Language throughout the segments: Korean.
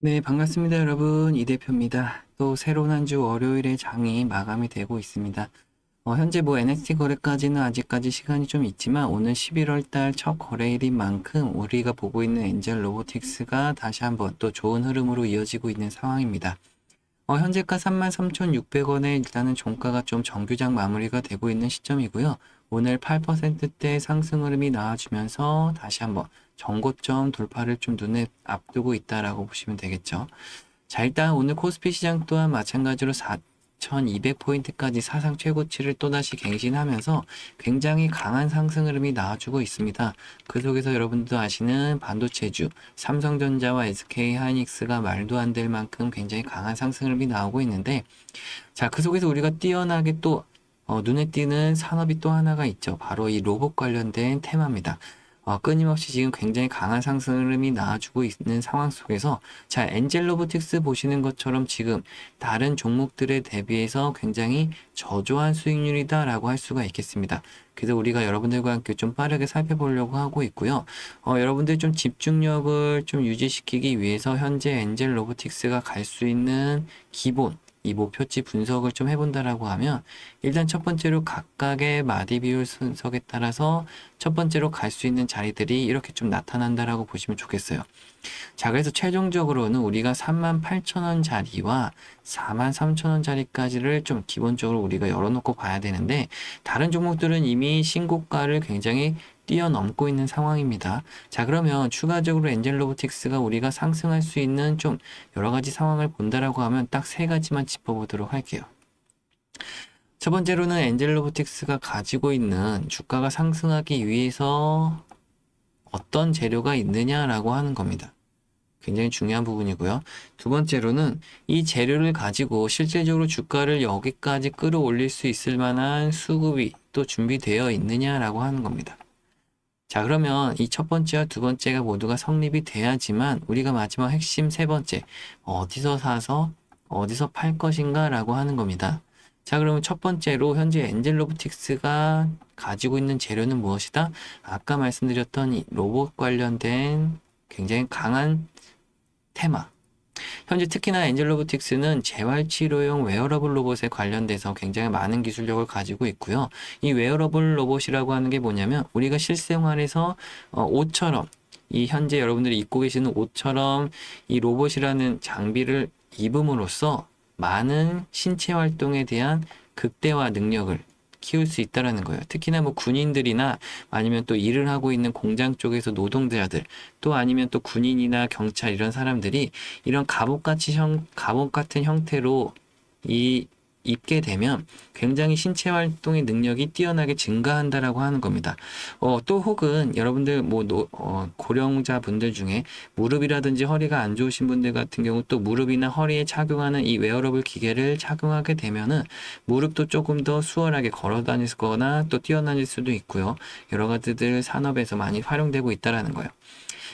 네, 반갑습니다, 여러분. 이 대표입니다. 또 새로운 한 주 월요일에 장이 마감이 되고 있습니다. 어, 현재 뭐 NXT 거래까지는 아직까지 시간이 좀 있지만 오늘 11월 달 첫 거래일인 만큼 우리가 보고 있는 엔젤 로보틱스가 다시 한번 또 좋은 흐름으로 이어지고 있는 상황입니다. 어, 현재가 33,600원에 일단은 종가가 좀 정규장 마무리가 되고 있는 시점이고요. 오늘 8%대 상승 흐름이 나와주면서 다시 한번 전고점 돌파를 좀 눈에 앞두고 있다라고 보시면 되겠죠. 자, 일단 오늘 코스피 시장 또한 마찬가지로 4,200포인트까지 사상 최고치를 또다시 갱신하면서 굉장히 강한 상승 흐름이 나와주고 있습니다. 그 속에서 여러분도 아시는 반도체주, 삼성전자와 SK 하이닉스가 말도 안 될 만큼 굉장히 강한 상승 흐름이 나오고 있는데, 자, 그 속에서 우리가 뛰어나게 또 어, 눈에 띄는 산업이 또 하나가 있죠. 바로 이 로봇 관련된 테마입니다. 어, 끊임없이 지금 굉장히 강한 상승 흐름이 나와주고 있는 상황 속에서 자, 엔젤 로보틱스 보시는 것처럼 지금 다른 종목들에 대비해서 굉장히 저조한 수익률이다라고 할 수가 있겠습니다. 그래서 우리가 여러분들과 함께 좀 빠르게 살펴보려고 하고 있고요. 어, 여러분들 좀 집중력을 좀 유지시키기 위해서 현재 엔젤 로보틱스가 갈 수 있는 기본 이 목표치 분석을 좀 해본다라고 하면 일단 첫 번째로 각각의 마디 비율 분석에 따라서 첫 번째로 갈 수 있는 자리들이 이렇게 좀 나타난다라고 보시면 좋겠어요. 자, 그래서 최종적으로는 우리가 38,000원 자리와 43,000원 자리까지를 좀 기본적으로 우리가 열어놓고 봐야 되는데 다른 종목들은 이미 신고가를 굉장히 뛰어넘고 있는 상황입니다. 자, 그러면 추가적으로 엔젤 로보틱스가 우리가 상승할 수 있는 좀 여러 가지 상황을 본다라고 하면 딱 세 가지만 짚어보도록 할게요. 첫 번째로는 엔젤 로보틱스가 가지고 있는 주가가 상승하기 위해서 어떤 재료가 있느냐라고 하는 겁니다. 굉장히 중요한 부분이고요. 두 번째로는 이 재료를 가지고 실질적으로 주가를 여기까지 끌어올릴 수 있을 만한 수급이 또 준비되어 있느냐라고 하는 겁니다. 자, 그러면 이 첫 번째와 두 번째가 모두가 성립이 돼야지만 우리가 마지막 핵심 세 번째, 어디서 사서 어디서 팔 것인가 라고 하는 겁니다. 자, 그러면 첫 번째로 현재 엔젤로브틱스가 가지고 있는 재료는 무엇이다? 아까 말씀드렸던 이 로봇 관련된 굉장히 강한 테마. 현재 특히나 엔젤로보틱스는 재활치료용 웨어러블 로봇에 관련돼서 굉장히 많은 기술력을 가지고 있고요. 이 웨어러블 로봇이라고 하는 게 뭐냐면 우리가 실생활에서 어, 옷처럼 이 현재 여러분들이 입고 계시는 옷처럼 이 로봇이라는 장비를 입음으로써 많은 신체 활동에 대한 극대화 능력을 키울 수 있다라는 거예요. 특히나 뭐 군인들이나 아니면 또 일을 하고 있는 공장 쪽에서 노동자들 또 아니면 또 군인이나 경찰 이런 사람들이 이런 갑옷같이 형 갑옷 같은 형태로 이 입게 되면 굉장히 신체 활동의 능력이 뛰어나게 증가한다라고 하는 겁니다. 어, 또 혹은 여러분들 뭐 노, 어, 고령자 분들 중에 무릎이라든지 허리가 안 좋으신 분들 같은 경우 또 무릎이나 허리에 착용하는 이 웨어러블 기계를 착용하게 되면은 무릎도 조금 더 수월하게 걸어 다닐 거나 또 뛰어다닐 수도 있고요. 여러 가지들 산업에서 많이 활용되고 있다라는 거예요.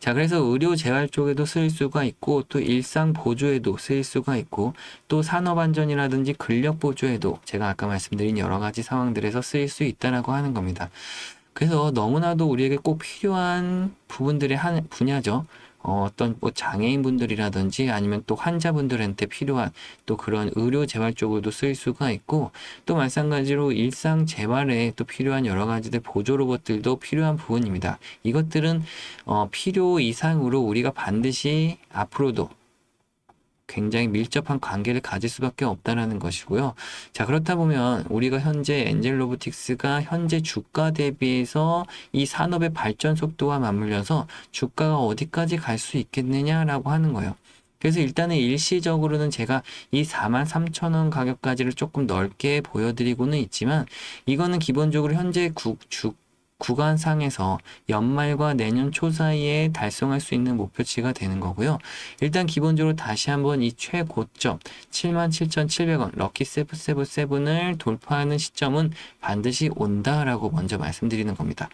자, 그래서 의료 재활 쪽에도 쓰일 수가 있고, 또 일상 보조에도 쓰일 수가 있고, 또 산업 안전이라든지 근력 보조에도 제가 아까 말씀드린 여러 가지 상황들에서 쓰일 수 있다라고 하는 겁니다. 그래서 너무나도 우리에게 꼭 필요한 부분들의 한 분야죠. 어, 어떤 뭐 장애인분들이라든지 아니면 또 환자분들한테 필요한 또 그런 의료 재활 쪽으로도 쓰일 수가 있고 또 마찬가지로 일상 재활에 또 필요한 여러 가지들 보조 로봇들도 필요한 부분입니다. 이것들은 어, 필요 이상으로 우리가 반드시 앞으로도 굉장히 밀접한 관계를 가질 수밖에 없다라는 것이고요. 자, 그렇다 보면 우리가 현재 엔젤 로보틱스가 현재 주가 대비해서 이 산업의 발전 속도와 맞물려서 주가가 어디까지 갈 수 있겠느냐라고 하는 거예요. 그래서 일단은 일시적으로는 제가 이 43,000원 가격까지를 조금 넓게 보여드리고는 있지만 이거는 기본적으로 현재 구, 주, 구간상에서 연말과 내년 초 사이에 달성할 수 있는 목표치가 되는 거고요. 일단 기본적으로 다시 한번 이 최고점 77,700원 럭키 세븐세븐세븐을 돌파하는 시점은 반드시 온다라고 먼저 말씀드리는 겁니다.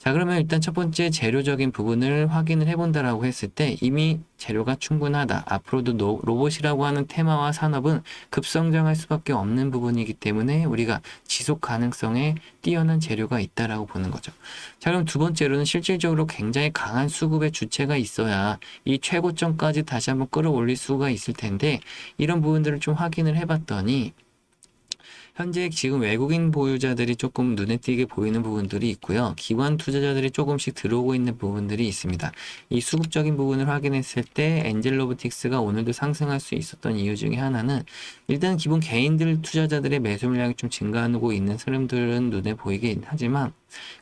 자, 그러면 일단 첫 번째 재료적인 부분을 확인을 해본다라고 했을 때 이미 재료가 충분하다. 앞으로도 노- 로봇이라고 하는 테마와 산업은 급성장할 수밖에 없는 부분이기 때문에 우리가 지속 가능성에 뛰어난 재료가 있다라고 보는 거죠. 자, 그럼 두 번째로는 실질적으로 굉장히 강한 수급의 주체가 있어야 이 최고점까지 다시 한번 끌어올릴 수가 있을 텐데 이런 부분들을 좀 확인을 해봤더니 현재 지금 외국인 보유자들이 조금 눈에 띄게 보이는 부분들이 있고요. 기관 투자자들이 조금씩 들어오고 있는 부분들이 있습니다. 이 수급적인 부분을 확인했을 때 엔젤 로보틱스가 오늘도 상승할 수 있었던 이유 중에 하나는 일단 기본 개인들 투자자들의 매수 물량이 좀 증가하고 있는 흐름들은 눈에 보이긴 하지만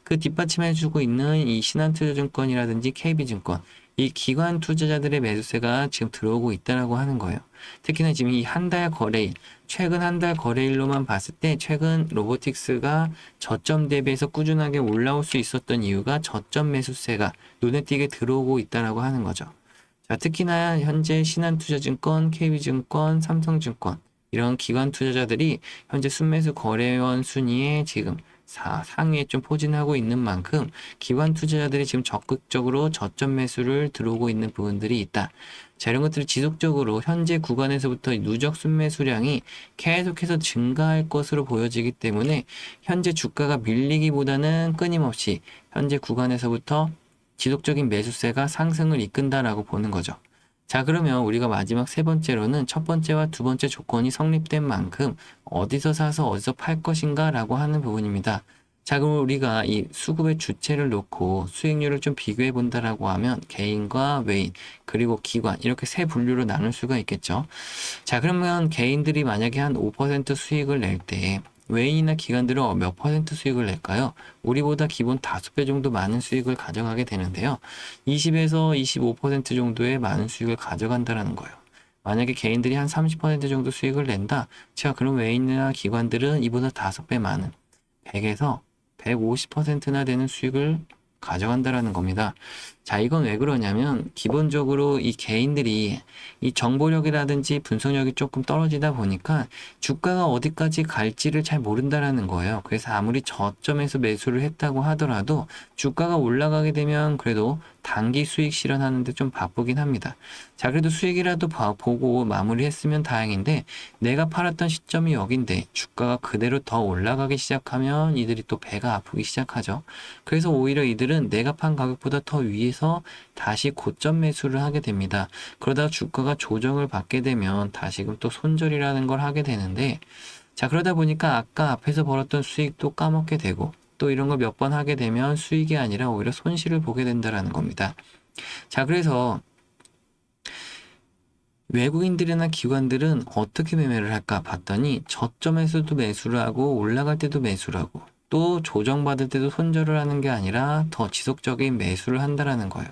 그 뒷받침해주고 있는 이 신한투자증권이라든지 KB증권 이 기관 투자자들의 매수세가 지금 들어오고 있다라고 하는 거예요. 특히나 지금 이 한 달 거래일, 최근 한 달 거래일로만 봤을 때 최근 로보틱스가 저점 대비해서 꾸준하게 올라올 수 있었던 이유가 저점 매수세가 눈에 띄게 들어오고 있다라고 하는 거죠. 자, 특히나 현재 신한투자증권, KB증권, 삼성증권 이런 기관 투자자들이 현재 순매수 거래원 순위에 지금 사, 상위에 좀 포진하고 있는 만큼 기관 투자자들이 지금 적극적으로 저점 매수를 들어오고 있는 부분들이 있다. 자, 이런 것들이 지속적으로 현재 구간에서부터 누적 순매수량이 계속해서 증가할 것으로 보여지기 때문에 현재 주가가 밀리기보다는 끊임없이 현재 구간에서부터 지속적인 매수세가 상승을 이끈다라고 보는 거죠. 자, 그러면 우리가 마지막 세 번째로는 첫 번째와 두 번째 조건이 성립된 만큼 어디서 사서 어디서 팔 것인가 라고 하는 부분입니다. 자, 그럼 우리가 이 수급의 주체를 놓고 수익률을 좀 비교해 본다라고 하면 개인과 외인, 그리고 기관, 이렇게 세 분류로 나눌 수가 있겠죠. 자, 그러면 개인들이 만약에 한 5% 수익을 낼 때 외인이나 기관들은 몇 퍼센트 수익을 낼까요? 우리보다 기본 5배 정도 많은 수익을 가져가게 되는데요. 20에서 25% 정도의 많은 수익을 가져간다라는 거예요. 만약에 개인들이 한 30% 정도 수익을 낸다. 자, 그럼 외인이나 기관들은 이보다 5배 많은 100에서 150%나 되는 수익을 가져간다라는 겁니다. 자, 이건 왜 그러냐면 기본적으로 이 개인들이 이 정보력이라든지 분석력이 조금 떨어지다 보니까 주가가 어디까지 갈지를 잘 모른다라는 거예요. 그래서 아무리 저점에서 매수를 했다고 하더라도 주가가 올라가게 되면 그래도 단기 수익 실현하는데 좀 바쁘긴 합니다. 자, 그래도 수익이라도 봐- 보고 마무리했으면 다행인데 내가 팔았던 시점이 여긴데 주가가 그대로 더 올라가기 시작하면 이들이 또 배가 아프기 시작하죠. 그래서 오히려 이들은 내가 판 가격보다 더 위에서 다시 고점 매수를 하게 됩니다. 그러다 주가가 조정을 받게 되면 다시금 또 손절이라는 걸 하게 되는데 자, 그러다 보니까 아까 앞에서 벌었던 수익도 까먹게 되고 또 이런 걸 몇 번 하게 되면 수익이 아니라 오히려 손실을 보게 된다라는 겁니다. 자, 그래서 외국인들이나 기관들은 어떻게 매매를 할까 봤더니 저점에서도 매수를 하고 올라갈 때도 매수를 하고 또 조정받을 때도 손절을 하는 게 아니라 더 지속적인 매수를 한다라는 거예요.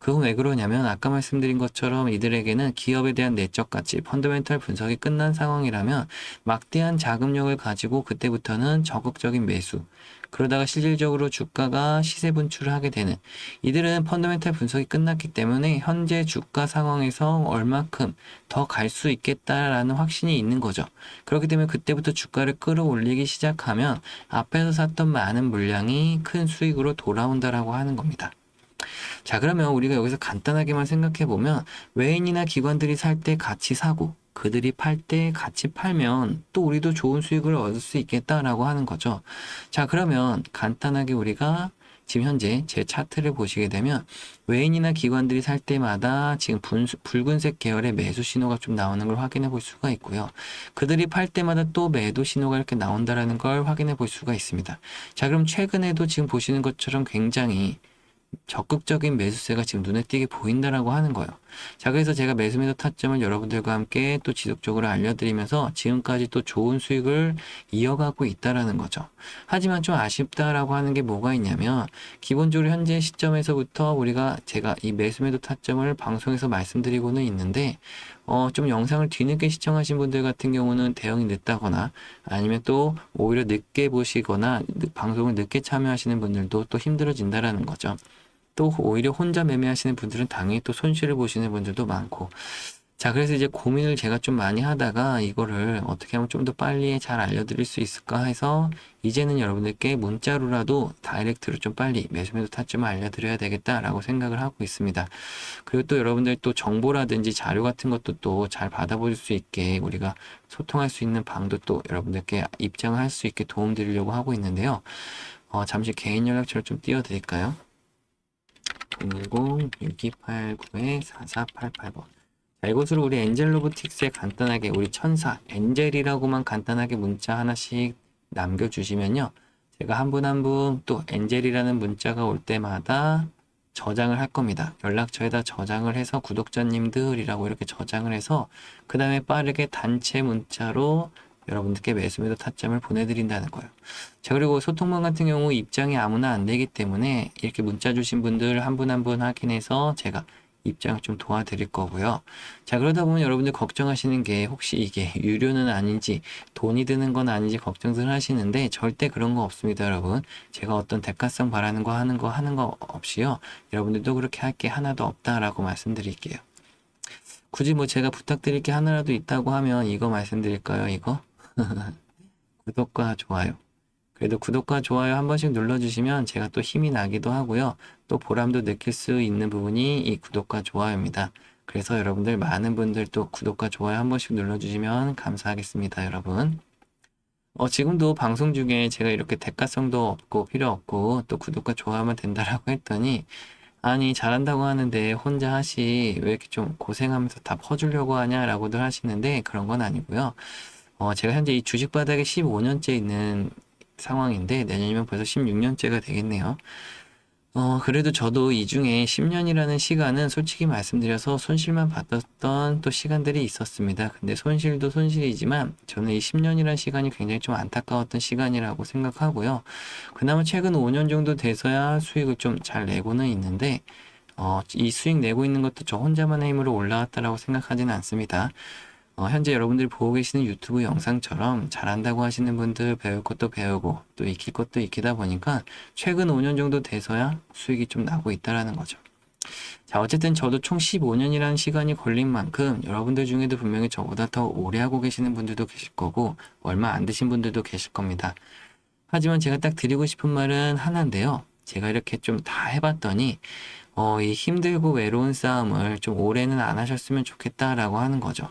그건 왜 그러냐면 아까 말씀드린 것처럼 이들에게는 기업에 대한 내적 가치, 펀더멘탈 분석이 끝난 상황이라면 막대한 자금력을 가지고 그때부터는 적극적인 매수, 그러다가 실질적으로 주가가 시세 분출을 하게 되는 이들은 펀더멘탈 분석이 끝났기 때문에 현재 주가 상황에서 얼마큼 더 갈 수 있겠다라는 확신이 있는 거죠. 그렇기 때문에 그때부터 주가를 끌어올리기 시작하면 앞에서 샀던 많은 물량이 큰 수익으로 돌아온다라고 하는 겁니다. 자, 그러면 우리가 여기서 간단하게만 생각해 보면 외인이나 기관들이 살 때 같이 사고 그들이 팔 때 같이 팔면 또 우리도 좋은 수익을 얻을 수 있겠다라고 하는 거죠. 자, 그러면 간단하게 우리가 지금 현재 제 차트를 보시게 되면 외인이나 기관들이 살 때마다 지금 분, 붉은색 계열의 매수 신호가 좀 나오는 걸 확인해 볼 수가 있고요. 그들이 팔 때마다 또 매도 신호가 이렇게 나온다라는 걸 확인해 볼 수가 있습니다. 자, 그럼 최근에도 지금 보시는 것처럼 굉장히 적극적인 매수세가 지금 눈에 띄게 보인다라고 하는 거예요. 자, 그래서 제가 매수 매도 타점을 여러분들과 함께 또 지속적으로 알려드리면서 지금까지 또 좋은 수익을 이어가고 있다라는 거죠. 하지만 좀 아쉽다라고 하는 게 뭐가 있냐면 기본적으로 현재 시점에서부터 우리가 제가 이 매수 매도 타점을 방송에서 말씀드리고는 있는데 어, 좀 영상을 뒤늦게 시청하신 분들 같은 경우는 대응이 늦다거나 아니면 또 오히려 늦게 보시거나 늦- 방송을 늦게 참여하시는 분들도 또 힘들어진다라는 거죠. 또 오히려 혼자 매매하시는 분들은 당연히 또 손실을 보시는 분들도 많고 자, 그래서 이제 고민을 제가 좀 많이 하다가 이거를 어떻게 하면 좀 더 빨리 잘 알려드릴 수 있을까 해서 이제는 여러분들께 문자로라도 다이렉트로 좀 빨리 매수매도 타점을 알려드려야 되겠다라고 생각을 하고 있습니다. 그리고 또 여러분들 또 정보라든지 자료 같은 것도 또 잘 받아볼 수 있게 우리가 소통할 수 있는 방도 또 여러분들께 입장을 할수 있게 도움 드리려고 하고 있는데요. 어, 잠시 개인 연락처를 좀 띄워드릴까요? 010-6289-4488번. 자, 이곳으로 우리 엔젤 로보틱스에 간단하게 우리 천사, 엔젤이라고만 간단하게 문자 하나씩 남겨주시면요. 제가 한 분 한 분 또 엔젤이라는 문자가 올 때마다 저장을 할 겁니다. 연락처에다 저장을 해서 구독자님들이라고 이렇게 저장을 해서 그 다음에 빠르게 단체 문자로 여러분들께 매수매도 타점을 보내드린다는 거예요. 자, 그리고 소통방 같은 경우 입장이 아무나 안 되기 때문에 이렇게 문자 주신 분들 한 분 한 분 확인해서 제가 입장을 좀 도와드릴 거고요. 자, 그러다 보면 여러분들 걱정하시는 게 혹시 이게 유료는 아닌지 돈이 드는 건 아닌지 걱정들 하시는데 절대 그런 거 없습니다, 여러분. 제가 어떤 대가성 바라는 거 하는 거 하는 거 없이요. 여러분들도 그렇게 할 게 하나도 없다라고 말씀드릴게요. 굳이 뭐 제가 부탁드릴 게 하나라도 있다고 하면 이거 말씀드릴까요, 이거? 구독과 좋아요. 그래도 구독과 좋아요 한 번씩 눌러주시면 제가 또 힘이 나기도 하고요. 또 보람도 느낄 수 있는 부분이 이 구독과 좋아요입니다. 그래서 여러분들 많은 분들 또 구독과 좋아요 한 번씩 눌러주시면 감사하겠습니다, 여러분. 어, 지금도 방송 중에 제가 이렇게 대가성도 없고 필요 없고 또 구독과 좋아요만 된다라고 했더니 아니 잘한다고 하는데 혼자 하시 왜 이렇게 좀 고생하면서 다 퍼주려고 하냐라고들 하시는데 그런 건 아니고요. 어, 제가 현재 이 주식 바닥에 15년째 있는 상황인데 내년이면 벌써 16년째가 되겠네요. 어, 그래도 저도 이 중에 10년이라는 시간은 솔직히 말씀드려서 손실만 받았던 또 시간들이 있었습니다. 근데 손실도 손실이지만 저는 이 10년이라는 시간이 굉장히 좀 안타까웠던 시간이라고 생각하고요. 그나마 최근 5년 정도 돼서야 수익을 좀 잘 내고는 있는데, 어, 이 수익 내고 있는 것도 저 혼자만의 힘으로 올라왔다라고 생각하지는 않습니다. 어, 현재 여러분들이 보고 계시는 유튜브 영상처럼 잘한다고 하시는 분들 배울 것도 배우고 또 익힐 것도 익히다 보니까 최근 5년 정도 돼서야 수익이 좀 나고 있다라는 거죠. 자, 어쨌든 저도 총 15년이라는 시간이 걸린 만큼 여러분들 중에도 분명히 저보다 더 오래 하고 계시는 분들도 계실 거고 얼마 안 되신 분들도 계실 겁니다. 하지만 제가 딱 드리고 싶은 말은 하나인데요. 제가 이렇게 좀 다 해봤더니 어, 이 힘들고 외로운 싸움을 좀 오래는 안 하셨으면 좋겠다라고 하는 거죠.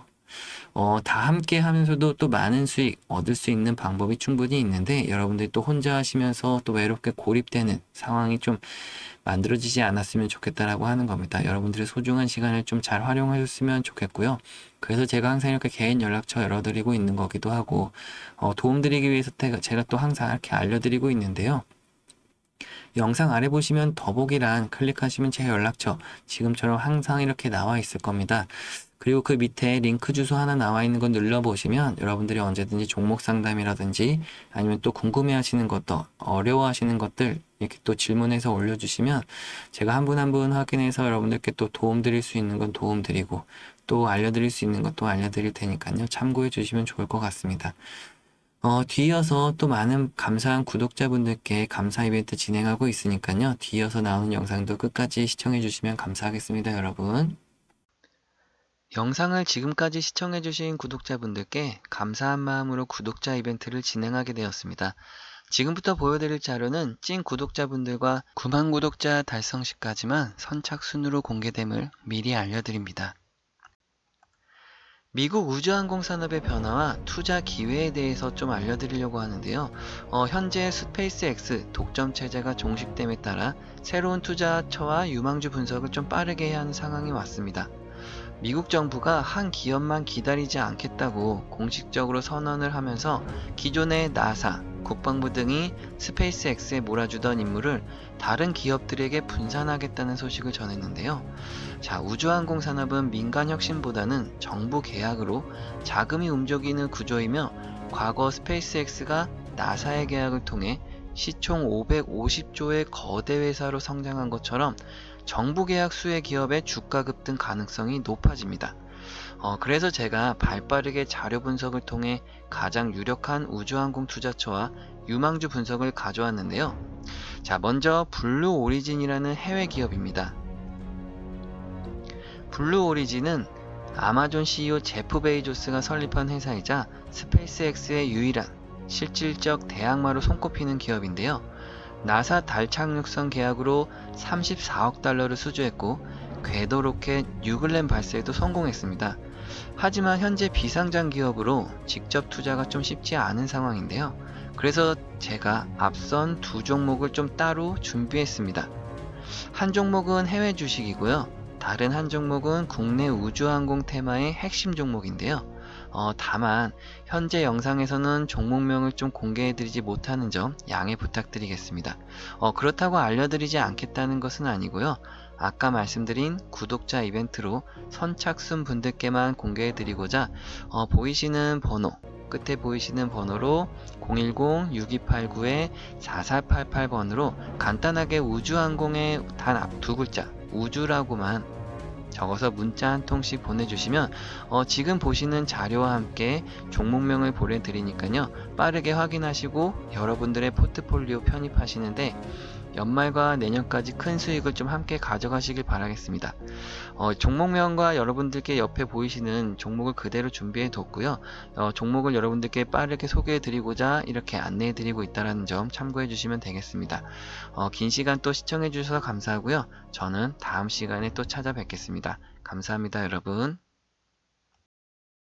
어, 다 함께 하면서도 또 많은 수익 얻을 수 있는 방법이 충분히 있는데 여러분들이 또 혼자 하시면서 또 외롭게 고립되는 상황이 좀 만들어지지 않았으면 좋겠다라고 하는 겁니다. 여러분들의 소중한 시간을 좀 잘 활용하셨으면 좋겠고요. 그래서 제가 항상 이렇게 개인 연락처 열어드리고 있는 거기도 하고 어, 도움드리기 위해서 제가- 또 항상 이렇게 알려드리고 있는데요. 영상 아래 보시면 더보기란 클릭하시면 제 연락처 지금처럼 항상 이렇게 나와 있을 겁니다. 그리고 그 밑에 링크 주소 하나 나와 있는 거 눌러보시면 여러분들이 언제든지 종목 상담이라든지 아니면 또 궁금해 하시는 것도 어려워 하시는 것들 이렇게 또 질문해서 올려주시면 제가 한 분 한 분 확인해서 여러분들께 또 도움 드릴 수 있는 건 도움 드리고 또 알려드릴 수 있는 것도 알려드릴 테니까요. 참고해 주시면 좋을 것 같습니다. 어, 뒤이어서 또 많은 감사한 구독자분들께 감사 이벤트 진행하고 있으니까요. 뒤이어서 나오는 영상도 끝까지 시청해 주시면 감사하겠습니다, 여러분. 영상을 지금까지 시청해주신 구독자분들께 감사한 마음으로 구독자 이벤트를 진행하게 되었습니다. 지금부터 보여드릴 자료는 찐 구독자분들과 9만 구독자 달성 시까지만 선착순으로 공개됨을 미리 알려드립니다. 미국 우주항공 산업의 변화와 투자 기회에 대해서 좀 알려드리려고 하는데요. 어, 현재 스페이스X 독점 체제가 종식됨에 따라 새로운 투자처와 유망주 분석을 좀 빠르게 해야 하는 상황이 왔습니다. 미국 정부가 한 기업만 기다리지 않겠다고 공식적으로 선언을 하면서 기존의 나사, 국방부 등이 스페이스X에 몰아주던 임무를 다른 기업들에게 분산하겠다는 소식을 전했는데요. 자, 우주항공 산업은 민간 혁신보다는 정부 계약으로 자금이 움직이는 구조이며 과거 스페이스X가 나사의 계약을 통해 시총 550조의 거대 회사로 성장한 것처럼 정부 계약 수혜 기업의 주가 급등 가능성이 높아집니다. 어, 그래서 제가 발빠르게 자료 분석을 통해 가장 유력한 우주항공 투자처와 유망주 분석을 가져왔는데요. 자, 먼저 블루 오리진이라는 해외 기업입니다. 블루 오리진은 아마존 CEO 제프 베이조스가 설립한 회사이자 스페이스X의 유일한 실질적 대항마로 손꼽히는 기업인데요. 나사 달 착륙선 계약으로 34억 달러를 수주했고 궤도 로켓 뉴글렌 발사에도 성공했습니다. 하지만 현재 비상장 기업으로 직접 투자가 좀 쉽지 않은 상황인데요. 그래서 제가 앞선 두 종목을 좀 따로 준비했습니다. 한 종목은 해외 주식이고요. 다른 한 종목은 국내 우주항공 테마의 핵심 종목인데요. 어, 다만 현재 영상에서는 종목명을 좀 공개해드리지 못하는 점 양해 부탁드리겠습니다. 어, 그렇다고 알려드리지 않겠다는 것은 아니고요. 아까 말씀드린 구독자 이벤트로 선착순 분들께만 공개해드리고자 어, 보이시는 번호 끝에 보이시는 번호로 010-6289-4488번으로 간단하게 우주항공의 단두 글자 우주라고만 적어서 문자 한 통씩 보내주시면 어, 지금 보시는 자료와 함께 종목명을 보내드리니까요. 빠르게 확인하시고 여러분들의 포트폴리오 편입하시는데 연말과 내년까지 큰 수익을 좀 함께 가져가시길 바라겠습니다. 어, 종목명과 여러분들께 옆에 보이시는 종목을 그대로 준비해 뒀고요. 어, 종목을 여러분들께 빠르게 소개해 드리고자 이렇게 안내해 드리고 있다는 점 참고해 주시면 되겠습니다. 어, 긴 시간 또 시청해 주셔서 감사하고요. 저는 다음 시간에 또 찾아뵙겠습니다. 감사합니다, 여러분.